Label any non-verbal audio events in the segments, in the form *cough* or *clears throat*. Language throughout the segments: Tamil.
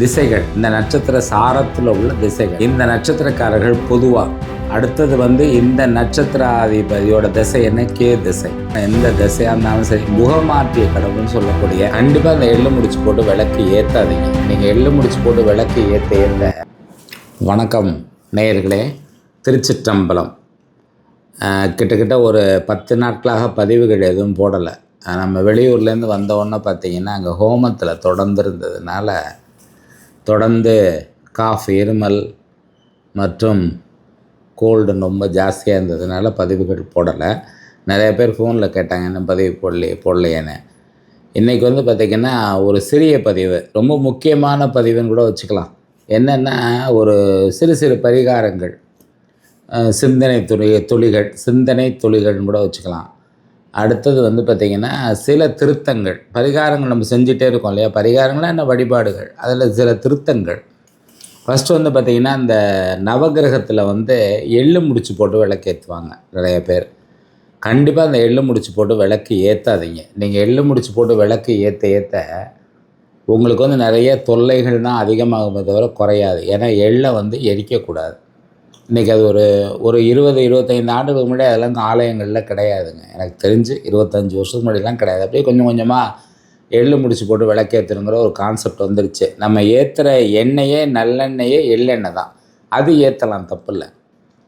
திசைகள். இந்த நட்சத்திர சாரத்தில் உள்ள திசைகள். இந்த நட்சத்திரக்காரர்கள் பொதுவாக அடுத்தது வந்து இந்த நட்சத்திராதிபதியோட திசை என்ன? கே திசை. எந்த திசையாக இருந்தாலும் சரி முகமாற்றிய கடவுள்னு சொல்லக்கூடிய கண்டிப்பாக அந்த எள்ளு முடிச்சு போட்டு விளக்கு ஏற்றாதீங்க நீங்கள் எள்ளு முடிச்சு போட்டு விளக்கு ஏற்ற ஏற்ற வணக்கம் நேயர்களே. திருச்சிற்றம்பலம். கிட்டத்தட்ட ஒரு பத்து நாட்களாக பதிவுகள் எதுவும் போடலை. நம்ம வெளியூர்லேருந்து வந்த பார்த்தீங்கன்னா அங்கே ஹோமத்தில் தொடர்ந்து இருந்ததுனால தொடர்ந்து காஃப் இருமல் மற்றும் கோல்டு ரொம்ப ஜாஸ்தியாக இருந்ததுனால பதிவுகள் போடலை. நிறைய பேர் ஃபோனில் கேட்டாங்க என்ன பதிவு போடலையே போடலையேன்னு. இன்றைக்கி வந்து பார்த்திங்கன்னா ஒரு சிறிய பதிவு ரொம்ப முக்கியமான பதிவுன்னு கூட வச்சுக்கலாம். என்னென்னா ஒரு சிறு சிறு பரிகாரங்கள் சிந்தனை துளி துளிகள் சிந்தனை துளிகள்னு கூட வச்சுக்கலாம். அடுத்தது வந்து பார்த்திங்கன்னா சில திருத்தங்கள். பரிகாரங்கள் நம்ம செஞ்சுட்டே இருக்கோம் இல்லையா? பரிகாரங்களாக என்ன? வழிபாடுகள். அதில் சில திருத்தங்கள். ஃபஸ்ட்டு வந்து பார்த்திங்கன்னா இந்த நவகிரகத்தில் வந்து எள்ளு முடிச்சு போட்டு விளக்கேற்றுவாங்க நிறைய பேர். கண்டிப்பாக அந்த எள்ளு முடிச்சு போட்டு விளக்கு ஏற்றாதீங்க நீங்கள் எள்ளு முடிச்சு போட்டு விளக்கு ஏற்ற ஏற்ற உங்களுக்கு வந்து நிறைய தொல்லைகள் தான் அதிகமாகுமே தவிர குறையாது. ஏன்னா எள்ளை வந்து எரிக்கக்கூடாது. இன்றைக்கி அது ஒரு ஒரு இருபது இருபத்தைந்து ஆண்டுகளுக்கு முன்னாடி அதெல்லாம் ஆலயங்களில் கிடையாதுங்க. எனக்கு தெரிஞ்சு இருபத்தஞ்சி வருஷத்துக்கு முன்னாடிலாம் கிடையாது. அப்படியே கொஞ்சம் கொஞ்சமாக எள்ளு முடிச்சு போட்டு விளக்கேற்றுங்கிற ஒரு கான்செப்ட் வந்துருச்சு. நம்ம ஏற்றுற எண்ணெயே நல்லெண்ணெயே எள்ளெண்ணெய் தான். அது ஏற்றலாம் தப்பு இல்லை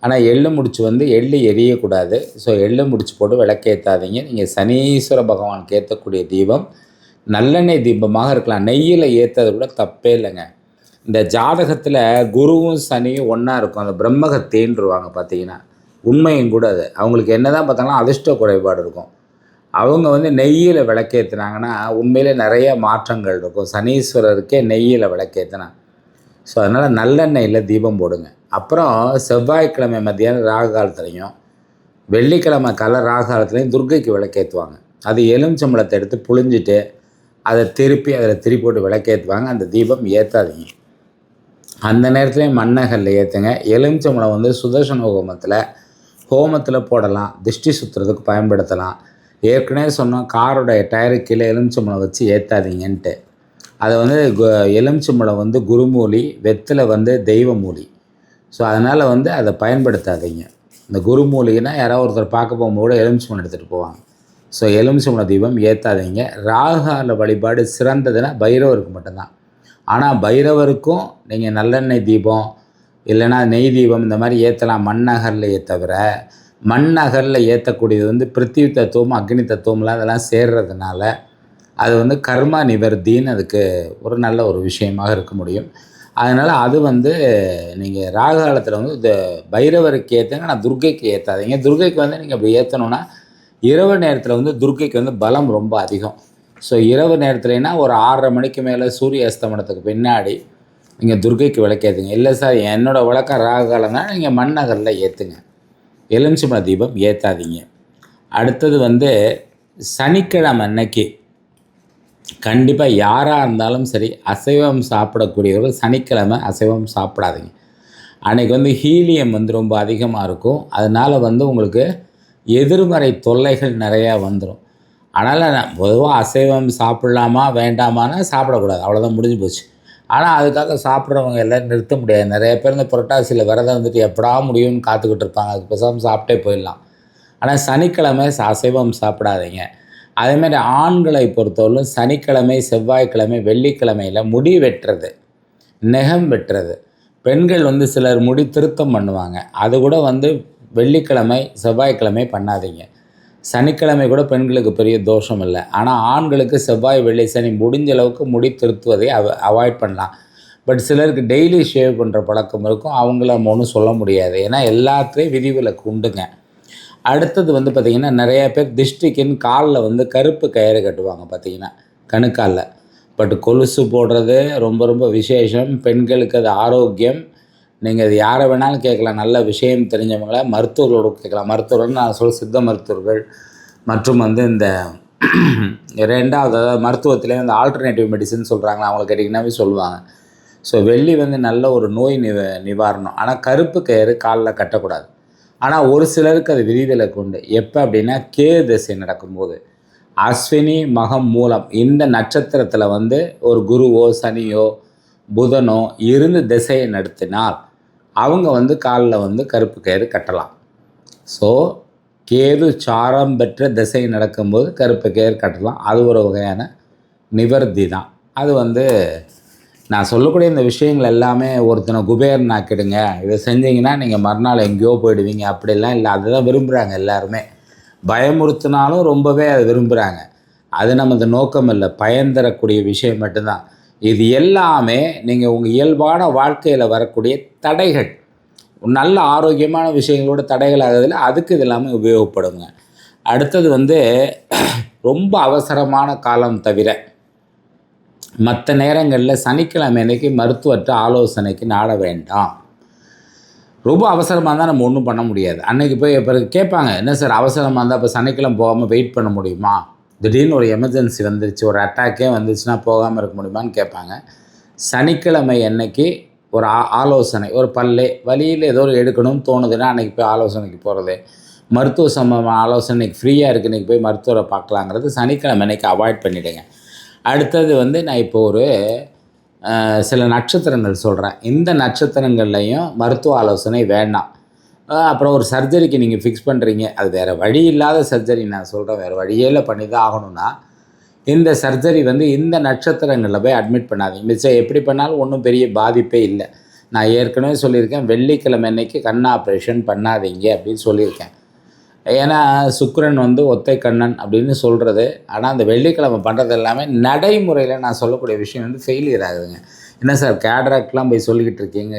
ஆனால் எள்ளு முடிச்சு வந்து எள்ளு எரியக்கூடாது. ஸோ எள்ளு முடிச்சு போட்டு விளக்கேற்றாதீங்க நீங்கள் சனீஸ்வர பகவானுக்கு ஏற்றக்கூடிய தீபம் நல்லெண்ணெய் தீபமாக இருக்கலாம். நெய்யில் ஏற்றது கூட தப்பே இல்லைங்க. இந்த ஜாதகத்தில் குருவும் சனியும் ஒன்றா இருக்கும். அந்த பிரம்மகத்தேன்ருவாங்க பார்த்தீங்கன்னா. உண்மையும் கூட அது. அவங்களுக்கு என்ன தான் பார்த்தாங்கன்னா அதிர்ஷ்ட குறைபாடு இருக்கும். அவங்க வந்து நெய்யில் விளக்கேற்றினாங்கன்னா உண்மையிலே நிறைய மாற்றங்கள் இருக்கும். சனீஸ்வரருக்கே நெய்யில் விளக்கேற்றினா ஸோ அதனால் நல்லெண்ணெயில் தீபம் போடுங்க. அப்புறம் செவ்வாய்க்கிழமை மத்தியானம் ராகு காலத்துலையும் வெள்ளிக்கிழமை கல ராகு காலத்துலையும் துர்க்கைக்கு விளக்கேற்றுவாங்க அது எலுமிச்சம்பழத்தை எடுத்து புழிஞ்சிட்டு அதை திருப்பி அதில் திருப்பி போட்டு விளக்கேற்றுவாங்க அந்த தீபம் ஏற்றாதீங்க அந்த நேரத்துலேயும் மண்ணகல்ல ஏற்றுங்க எலுமிச்சம்பழம் வந்து சுதர்சன ஹோமத்தில் ஹோமத்தில் போடலாம். திஷ்டி சுற்றுறதுக்கு பயன்படுத்தலாம். ஏற்கனவே சொன்னோம் காரோட டயரு கீழே எலுமிச்சம்பழம் வச்சு ஏற்றாதீங்கன்ட்டு அதை வந்து கு- எலுமிச்சம்பழம் வந்து குருமூலி வெத்தில் வந்து தெய்வ மூலி ஸோ அதனால் வந்து அதை பயன்படுத்தாதீங்க. இந்த குருமூலிகைனா யாராவது ஒருத்தர் பார்க்க போகும்போது எலுமிச்சம்பழம் எடுத்துகிட்டு போவாங்க. ஸோ எலுமிச்சம்பழ தீபம் ஏற்றாதீங்க ராகால வழிபாடு சிறந்ததுன்னா பைரவருக்கு மட்டும்தான். ஆனால் பைரவருக்கும் நீங்கள் நல்லெண்ணெய் தீபம் இல்லைன்னா நெய் தீபம் இந்த மாதிரி ஏற்றலாம் மண்ணகர்லையே தவிர மண்ணகரில் ஏற்றக்கூடியது வந்து பிருத்திவி தத்துவம் அக்னி தத்துவம்லாம் அதெல்லாம் சேர்றதுனால அது வந்து கர்மா நிவர்த்தின்னு அதுக்கு ஒரு நல்ல ஒரு விஷயமாக இருக்க முடியும். அதனால் அது வந்து நீங்கள் ராக காலத்தில் வந்து இந்த பைரவருக்கு ஏற்றுங்க ஆனால் துர்க்கைக்கு ஏற்றாதீங்க துர்க்கைக்கு வந்து நீங்கள் அப்படி ஏற்றணுன்னா இரவு நேரத்தில் வந்து துர்க்கைக்கு வந்து பலம் ரொம்ப அதிகம். ஸோ இரவு நேரத்துலனா ஒரு ஆறரை மணிக்கு மேலே சூரிய அஸ்தமனத்துக்கு பின்னாடி நீங்கள் துர்க்கைக்கு விளக்கேற்றுங்க இல்லை சார் என்னோடய விளக்கம் ராகு காலம்னா நீங்கள் மண்ணகரில் ஏற்றுங்க எலுமிச்சம்பழ தீபம் ஏற்றாதீங்க அடுத்தது வந்து சனிக்கிழமை அன்னைக்கு கண்டிப்பாக யாராக இருந்தாலும் சரி அசைவம் சாப்பிடக்கூடியவர்கள் சனிக்கிழமை அசைவம் சாப்பிடாதீங்க. அன்றைக்கி வந்து ஹீலியம் வந்து ரொம்ப அதிகமாக இருக்கும். அதனால் வந்து உங்களுக்கு எதிர்மறை தொல்லைகள் நிறையா வந்துடும் அதனால் நான் பொதுவாக அசைவம் சாப்பிட்லாமா வேண்டாமான்னா சாப்பிடக்கூடாது. அவ்வளோதான் முடிஞ்சு போச்சு. ஆனால் அதுக்காக சாப்பிட்றவங்க எல்லாம் நிறுத்த முடியாது. நிறைய பேர் இந்த புரட்டாசியில் விரதம் வந்துட்டு எப்படா முடியும்னு காத்துக்கிட்டு இருப்பாங்க. அதுக்கு பேசாமல் சாப்பிட்டே போயிடலாம். ஆனால் சனிக்கிழமை அசைவம் சாப்பிடாதீங்க. அதேமாதிரி ஆண்களை பொறுத்தவரையிலும் சனிக்கிழமை செவ்வாய்க்கிழமை வெள்ளிக்கிழமையில் முடி வெட்டுறது நெகம் வெட்டுறது. பெண்கள் வந்து சிலர் முடி திருத்தம் பண்ணுவாங்க. அது கூட வந்து வெள்ளிக்கிழமை செவ்வாய்க்கிழமை பண்ணாதீங்க. சனிக்கிழமை கூட பெண்களுக்கு பெரிய தோஷம் இல்லை. ஆனால் ஆண்களுக்கு செவ்வாய் வெள்ளி சனி முடிஞ்ச அளவுக்கு முடி திருத்துவதை அவ அவாய்ட் பண்ணலாம். பட் சிலருக்கு டெய்லி ஷேவ் பண்ணுற பழக்கம் இருக்கும். அவங்கள ஒன்றும் சொல்ல முடியாது. ஏன்னா எல்லாத்துலேயும் விதிவிலக்கு உண்டுங்க. அடுத்தது வந்து பார்த்திங்கன்னா நிறைய பேர் திஷ்டிக்குன்னு காலில் வந்து கருப்பு கயிறு கட்டுவாங்க பார்த்தீங்கன்னா கணுக்காலில். பட் கொலுசு போடுறது ரொம்ப ரொம்ப விசேஷம். பெண்களுக்கு அது ஆரோக்கியம். நீங்கள் அது யாரை வேணாலும் கேட்கலாம். நல்ல விஷயம் தெரிஞ்சவங்கள மருத்துவர்களோட கேட்கலாம். மருத்துவர்கள் நான் சொல்ல சித்த மருத்துவர்கள் மற்றும் வந்து இந்த *clears throat* ரெண்டாவது அதாவது மருத்துவத்திலே வந்து ஆல்டர்னேட்டிவ் மெடிசன் சொல்கிறாங்களா அவங்கள கேட்டிங்கன்னாவே சொல்லுவாங்க. ஸோ வெள்ளி வந்து நல்ல ஒரு நோய் நிவ நிவாரணம். ஆனால் கருப்பு கயிறு காலில் கட்டக்கூடாது. ஆனால் ஒரு சிலருக்கு அது விதிவிலக்கு உண்டு. எப்போ அப்படின்னா கே திசை நடக்கும்போது. அஸ்வினி மகம் மூலம் இந்த நட்சத்திரத்தில் வந்து ஒரு குருவோ சனியோ புதனோ இருந்து திசையை நடத்தினால் அவங்க வந்து காலில் வந்து கருப்பு கயிறு கட்டலாம். ஸோ கேது சாரம் பெற்ற திசை நடக்கும்போது கருப்பு கயிறு கட்டலாம். அது ஒரு வகையான நிவர்த்தி தான். அது வந்து நான் சொல்லக்கூடிய இந்த விஷயங்கள் எல்லாமே ஒருத்தனை குபேரன் ஆக்கிடுங்க. இதை செஞ்சீங்கன்னா நீங்கள் மறுநாள் எங்கேயோ போயிடுவீங்க. அப்படிலாம் இல்லை. அதுதான் விரும்புகிறாங்க எல்லாருமே. பயமுறுத்தினாலும் ரொம்பவே அதை விரும்புகிறாங்க அது நமது நோக்கம் இல்லை. பயன் தரக்கூடிய விஷயம் மட்டும்தான். இது எல்லாமே நீங்கள் உங்கள் இயல்பான வாழ்க்கையில் வரக்கூடிய தடைகள். நல்ல ஆரோக்கியமான விஷயங்களோட தடைகள் ஆகுதில்ல அதுக்கு இது எல்லாமே உபயோகப்படுங்க. அடுத்தது வந்து ரொம்ப அவசரமான காலம் தவிர மற்ற நேரங்களில் சனிக்கிழமை அன்னைக்கு மருத்துவற்ற ஆலோசனைக்கு நாட வேண்டாம். ரொம்ப அவசரமாக இருந்தால் நம்ம ஒன்றும் பண்ண முடியாது. அன்னைக்கு போய் பிறகு கேட்பாங்க என்ன சார் அவசரமாக இருந்தால் இப்போ சனிக்கிழமை போகாமல் வெயிட் பண்ண முடியுமா? திடீர்னு ஒரு எமர்ஜென்சி வந்துருச்சு ஒரு அட்டாக்கே வந்துச்சுன்னா போகாமல் இருக்க முடியுமான்னு கேட்பாங்க. சனிக்கிழமை அன்னைக்கு ஒரு ஆ ஆலோசனை ஒரு பல்லே வழியில் ஏதோ ஒரு எடுக்கணும்னு தோணுதுன்னா அன்றைக்கி போய் ஆலோசனைக்கு போகிறது மருத்துவ சம்பந்தமான ஆலோசனைக்கு ஃப்ரீயாக இருக்குது இன்றைக்கி போய் மருத்துவரை பார்க்கலாங்கிறது சனிக்கிழமை அன்றைக்கி அவாய்ட் பண்ணிவிடுங்க அடுத்தது வந்து நான் இப்போ ஒரு சில நட்சத்திரங்கள் சொல்கிறேன் இந்த நட்சத்திரங்கள்லையும் மருத்துவ ஆலோசனை வேண்டாம். அப்புறம் ஒரு சர்ஜரிக்கு நீங்கள் ஃபிக்ஸ் பண்ணுறீங்க அது வேறு வழி இல்லாத சர்ஜரி. நான் சொல்கிறேன் வேறு வழியே இல்லை. பண்ணி தான் ஆகணும்னா இந்த சர்ஜரி வந்து இந்த நட்சத்திரங்களில் போய் அட்மிட் பண்ணாதீங்க. மிச்சம் எப்படி பண்ணாலும் ஒன்றும் பெரிய பாதிப்பே இல்லை. நான் ஏற்கனவே சொல்லியிருக்கேன் வெள்ளிக்கிழமை அன்னைக்கு கண் ஆப்ரேஷன் பண்ணாதீங்க அப்படின்னு சொல்லியிருக்கேன். ஏன்னா சுக்கரன் வந்து ஒத்தை கண்ணன் அப்படின்னு சொல்கிறது ஆனால் அந்த வெள்ளிக்கிழமை பண்ணுறது எல்லாமே நடைமுறையில் நான் சொல்லக்கூடிய விஷயம் வந்து ஃபெயிலியர் ஆகுதுங்க. என்ன சார் கேட்ராக்ட்லாம் போய் சொல்லிக்கிட்டு இருக்கீங்க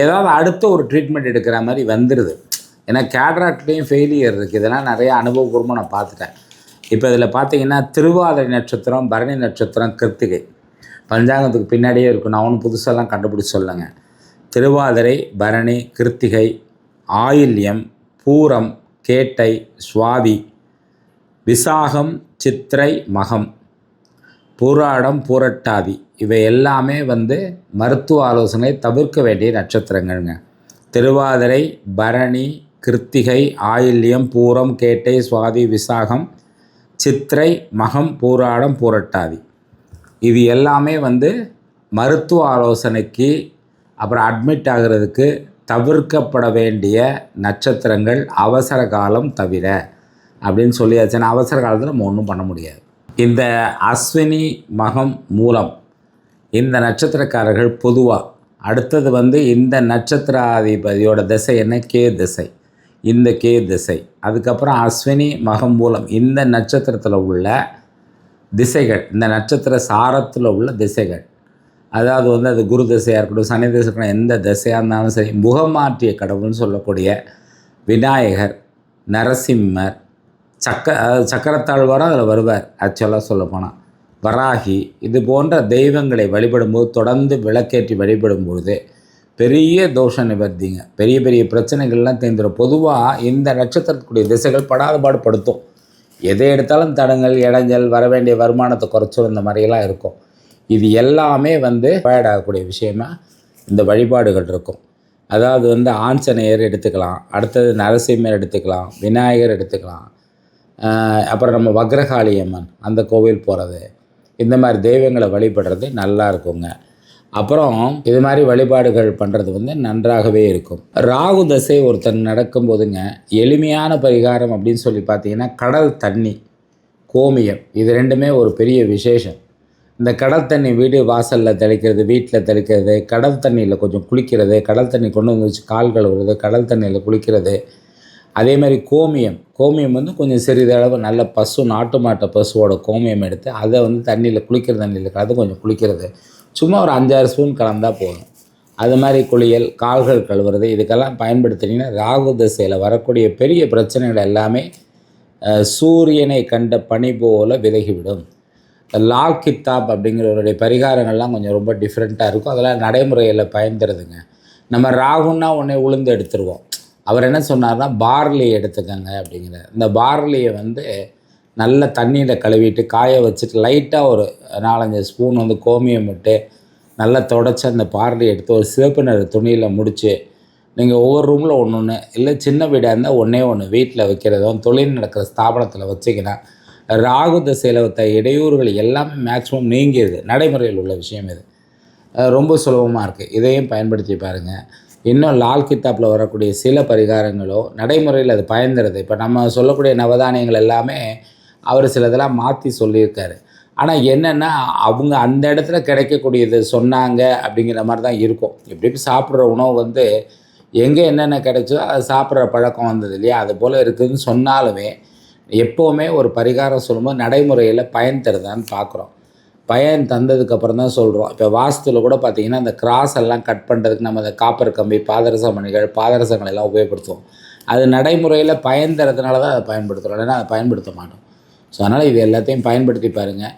ஏதாவது அடுத்த ஒரு ட்ரீட்மெண்ட் எடுக்கிற மாதிரி வந்துடுது ஏன்னா கேட்ராக்ட்லேயும் ஃபெயிலியர் இருக்குது இதெல்லாம் நிறைய அனுபவபூர்வமாக நான் பார்த்துட்டேன். இப்போ இதில் பார்த்தீங்கன்னா திருவாதிரை நட்சத்திரம் பரணி நட்சத்திரம் கிருத்திகை. பஞ்சாங்கத்துக்கு பின்னாடியே இருக்கும். நான் ஒன்றும் புதுசெல்லாம் கண்டுபிடிச்சி சொல்லுங்க. திருவாதிரை பரணி கிருத்திகை ஆயில்யம் பூரம் கேட்டை சுவாதி விசாகம் சித்திரை மகம். பூராடம் பூரட்டாதி. இவை எல்லாமே வந்து மருத்துவ ஆலோசனை தவிர்க்க வேண்டிய நட்சத்திரங்கள்ங்க. திருவாதிரை பரணி கிருத்திகை ஆயில்யம் பூரம் கேட்டை சுவாதி விசாகம் சித்திரை மகம் பூராடம் பூரட்டாதி. இது எல்லாமே வந்து மருத்துவ ஆலோசனைக்கு அப்புறம் அட்மிட் ஆகிறதுக்கு தவிர்க்கப்பட வேண்டிய நட்சத்திரங்கள் அவசர காலம் தவிர அப்படின்னு சொல்லியாச்சுன்னா அவசர காலத்தில் நம்ம ஒன்றும் பண்ண முடியாது. இந்த அஸ்வினி மகம் மூலம் இந்த நட்சத்திரக்காரர்கள் பொதுவாக அடுத்தது வந்து இந்த நட்சத்திராதிபதியோட திசை என்ன? கே திசை. இந்த கே திசை. அதுக்கப்புறம் அஸ்வினி மகம் மூலம் இந்த நட்சத்திரத்தில் உள்ள திசைகள் இந்த நட்சத்திர சாரத்தில் உள்ள திசைகள். அதாவது வந்து அது குரு திசையாக இருக்கட்டும் சனி திசை இருக்கட்டும் எந்த திசையாக இருந்தாலும் சரி முகமாற்றிய கடவுள்னு சொல்லக்கூடிய விநாயகர் நரசிம்மர் சக்க சக்கரத்தாழ்வாரும் அதில் வருவார் ஆக்சுவலாக சொல்லப்போனால் வராகி இது போன்ற தெய்வங்களை வழிபடும்போது தொடர்ந்து விளக்கேற்றி வழிபடும் பொழுது பெரிய தோஷ நிவர்த்திங்க. பெரிய பெரிய பிரச்சனைகள்லாம் தேர்ந்துடும் பொதுவாக இந்த நட்சத்திரத்துக்குரிய திசைகள் படாதுபாடு படுத்தும் எதை எடுத்தாலும் தடங்கள் இடைஞ்சல் வர வேண்டிய வருமானத்தை குறைச்சல் இந்த மாதிரியெல்லாம் இருக்கும். இது எல்லாமே வந்து பயடாகக்கூடிய விஷயமா இந்த வழிபாடுகள் இருக்கும். அதாவது வந்து ஆஞ்சநேயர் எடுத்துக்கலாம். அடுத்தது நரசிம்மர் எடுத்துக்கலாம். விநாயகர் எடுத்துக்கலாம். அப்புறம் நம்ம வக்ரகாளி அம்மன் அந்த கோவில் போகிறது இந்த மாதிரி தெய்வங்களை வழிபடுறது நல்லா இருக்குங்க. அப்புறம் இது மாதிரி வழிபாடுகள் பண்ணுறது வந்து நன்றாகவே இருக்கும். ராகு தசை ஒருத்தன் நடக்கும்போதுங்க எளிமையான பரிகாரம் அப்படின்னு சொல்லி பார்த்தீங்கன்னா கடல் தண்ணி கோமியம். இது ரெண்டுமே ஒரு பெரிய விசேஷம். இந்த கடல் தண்ணி வீடு வாசலில் தெளிக்கிறது வீட்டில் தெளிக்கிறது கடல் தண்ணியில் கொஞ்சம் குளிக்கிறது கடல் தண்ணி கொண்டு வந்து வச்சு கால் கழுவுறது கடல் தண்ணியில் குளிக்கிறது அதே மாதிரி கோமியம். கோமியம் வந்து கொஞ்சம் சிறிதளவு நல்ல பசு நாட்டு மாட்டு பசுவோட கோமியம் எடுத்து அதை வந்து தண்ணியில் குளிக்கிற தண்ணியில் கலந்து கொஞ்சம் குளிக்கிறது. சும்மா ஒரு அஞ்சாறு ஸ்பூன் கலந்தால் போதும். அது மாதிரி குளியல் கால்கள் கழுவுறது இதுக்கெல்லாம் பயன்படுத்தினீங்கன்னா ராகு திசையில் வரக்கூடிய பெரிய பிரச்சனைகள் எல்லாமே சூரியனை கண்ட பனி போல விலகிவிடும். லால் கித்தாப் அப்படிங்கிறவருடைய பரிகாரங்கள்லாம் கொஞ்சம் ரொம்ப டிஃப்ரெண்ட்டாக இருக்கும். அதெல்லாம் நடைமுறையில் பயன்படுதுங்க. நம்ம ராகுன்னா உடனே உளுந்து எடுத்துருவோம். அவர் என்ன சொன்னார்னா பார்லி எடுத்துக்கங்க அப்படிங்கிறார் இந்த பார்லியை வந்து நல்ல தண்ணியில் கழுவிட்டு காய வச்சுட்டு லைட்டாக ஒரு நாலஞ்சு ஸ்பூன் வந்து கோமியம் விட்டு நல்லா தொடச்சி அந்த பார்லி எடுத்து ஒரு சிவப்பு நிற துணியில் முடித்து நீங்கள் ஒவ்வொரு ரூமில் ஒன்று ஒன்று இல்லை சின்ன வீடாக இருந்தால் ஒன்றே ஒன்று வீட்டில் வைக்கிறதும் தொழில் நடக்கிற ஸ்தாபனத்தில் வச்சிங்கன்னா ராகு திசையில் வைத்த இடையூறுகள் எல்லாமே மேக்ஸிமம் நீங்கிடுது நடைமுறையில் உள்ள விஷயம் இது. ரொம்ப சுலபமாக இருக்குது இதையும் பயன்படுத்தி பாருங்கள் இன்னும் லால் கித்தாப்பில் வரக்கூடிய சில பரிகாரங்களோ நடைமுறையில் அது பயந்துறது இப்போ நம்ம சொல்லக்கூடிய நவதானியங்கள் எல்லாமே அவர் சிலதெல்லாம் மாற்றி சொல்லியிருக்காரு. ஆனால் என்னென்னா அவங்க அந்த இடத்துல கிடைக்கக்கூடியது சொன்னாங்க அப்படிங்கிற மாதிரி தான் இருக்கும். எப்படி சாப்பிட்ற உணவு வந்து எங்கே என்னென்ன கிடைச்சோ அது சாப்பிட்ற பழக்கம் வந்தது இல்லையா? அது போல் இருக்குதுன்னு சொன்னாலுமே எப்போவுமே ஒரு பரிகாரம் சொல்லும்போது நடைமுறையில் பயன் தருதான்னு பார்க்குறோம் பயன் தந்ததுக்கப்புறம் தான் சொல்கிறோம் இப்போ வாஸ்துவில் கூட பார்த்தீங்கன்னா அந்த கிராஸ் எல்லாம் கட் பண்ணுறதுக்கு நம்ம அந்த காப்பர் கம்பி பாதரச மணிகள் பாதரசங்கள் எல்லாம் உபயோகப்படுத்துவோம். அது நடைமுறையில் பயன் தரதுனால தான் அதை பயன்படுத்துகிறோம் இல்லைன்னா அதை பயன்படுத்த மாட்டோம். ஸோ அதனால் இது எல்லாத்தையும் பயன்படுத்தி பாருங்கள்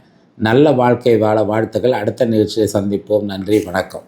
நல்ல வாழ்க்கை வாழ வாழ்த்துக்கள். அடுத்த நிகழ்ச்சியை சந்திப்போம். நன்றி வணக்கம்.